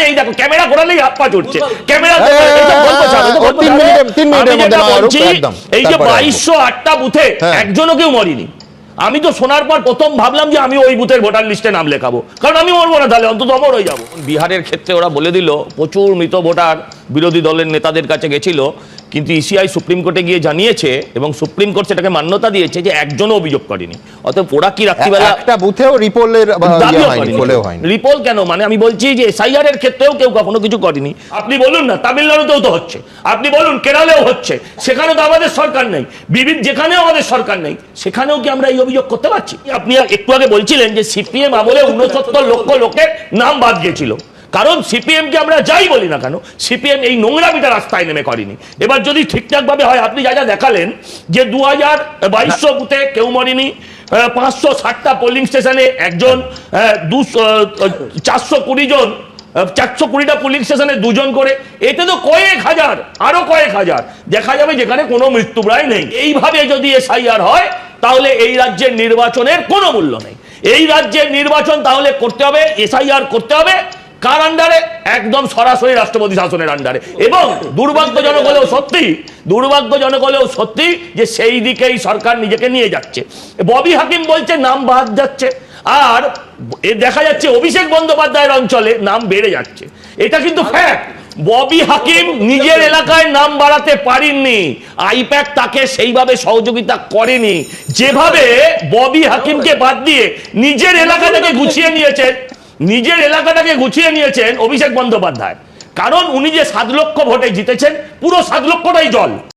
আরে এই দেখো ক্যামেরা ঘোরালেই হাত পা চড়ছে ক্যামেরা। এই যে বাইশশো আটটা বুথে হ্যাঁ। একজনও কেউ মরেনি। আমি তো শোনার পর প্রথম ভাবলাম যে আমি ওই বুথের ভোটার লিস্টে নাম লেখাবো। কারণ আমি মরবো না তাহলে অন্তত অমর হয়ে যাব। বিহারের ক্ষেত্রে ওরা বলে দিল প্রচুর মৃত ভোটার বিরোধী দলের নেতাদের কাছে গেছিল। কিন্তু ইসিআই সুপ্রিম কোর্টে গিয়ে জানিয়েছে এবং সুপ্রিম কোর্ট সেটাকে মান্যতা দিয়েছে যে একজনও অভিযোগ করেনি। অতএব ওরা কি রাত্রিবেলা একটা বুথেও রিপোলের হয়নি রিপোল কেন? মানে আমি বলছি যে এসআইআর এর ক্ষেত্রেও কেউ কখনো কিছু করেনি। আপনি বলুন না তামিলনাড়ুতেও তো হচ্ছে। আপনি বলুন কেরালেও হচ্ছে। সেখানে তো আমাদের সরকার নেই। বিভিন্ন যেখানেও আমাদের সরকার নেই সেখানেও কি আমরা এই অভিযোগ করতে পারছি? আপনি একটু আগে বলছিলেন যে সিপিএম আমলে উনসত্তর লক্ষ লোকের নাম বাদ গিয়েছিল। কারণ সিপিএমকে আমরা যাই বলি না কেন, সিপিএম এই নোংরামিটা রাস্তায় নেমে করেনি। এবার যদি ঠিকঠাকভাবে হয়, আপনি যা যা দেখালেন যে দু হাজার বাইশশো বুথে কেউ মরেনি পাঁচশো ষাটটা পোলিং স্টেশনে একজন দুশো চারশো কুড়ি জন চারশো কুড়িটা পুলিশ স্টেশনে দুজন করে, এতে তো কয়েক হাজার, আরও কয়েক হাজার। দেখা যাবে যেখানে কোনো মৃত্যু প্রায় নেই। এইভাবে যদি এসআইআর হয়, তাহলে এই রাজ্যের নির্বাচনের কোনো মূল্য নেই। এই রাজ্যের নির্বাচন তাহলে করতে হবে, এসআইআর করতে হবে কার আন্ডারে একদম সরাসরি রাষ্ট্রপতি শাসনের আন্ডারে এবং দুর্ভাগ্যজনক হলেও সত্যি, দুর্ভাগ্যজনক হলেও সত্যি যে সেই দিকেই সরকার নিজেকে নিয়ে যাচ্ছে। ববি হাকিম বলছে, নাম বাদ যাচ্ছে। আর এ দেখা যাচ্ছে অভিষেক বন্দ্যোপাধ্যায়ের অঞ্চলে নাম বেড়ে যাচ্ছে। এটা কিন্তু ফ্যাক্ট ববি হাকিম নিজের এলাকায় নাম বাড়াতে পারেননি। আইপ্যাক তাকে সেইভাবে সহযোগিতা করেনি। যেভাবে ববি হাকিমকে বাদ দিয়ে নিজের এলাকা থেকে গুছিয়ে নিয়েছেন নিজের এলাকাটাকে গুছিয়ে নিয়েছেন অভিষেক বন্দ্যোপাধ্যায়। কারণ উনি যে সাত লক্ষ ভোটে জিতেছেন, পুরো সাত লক্ষটাই জল।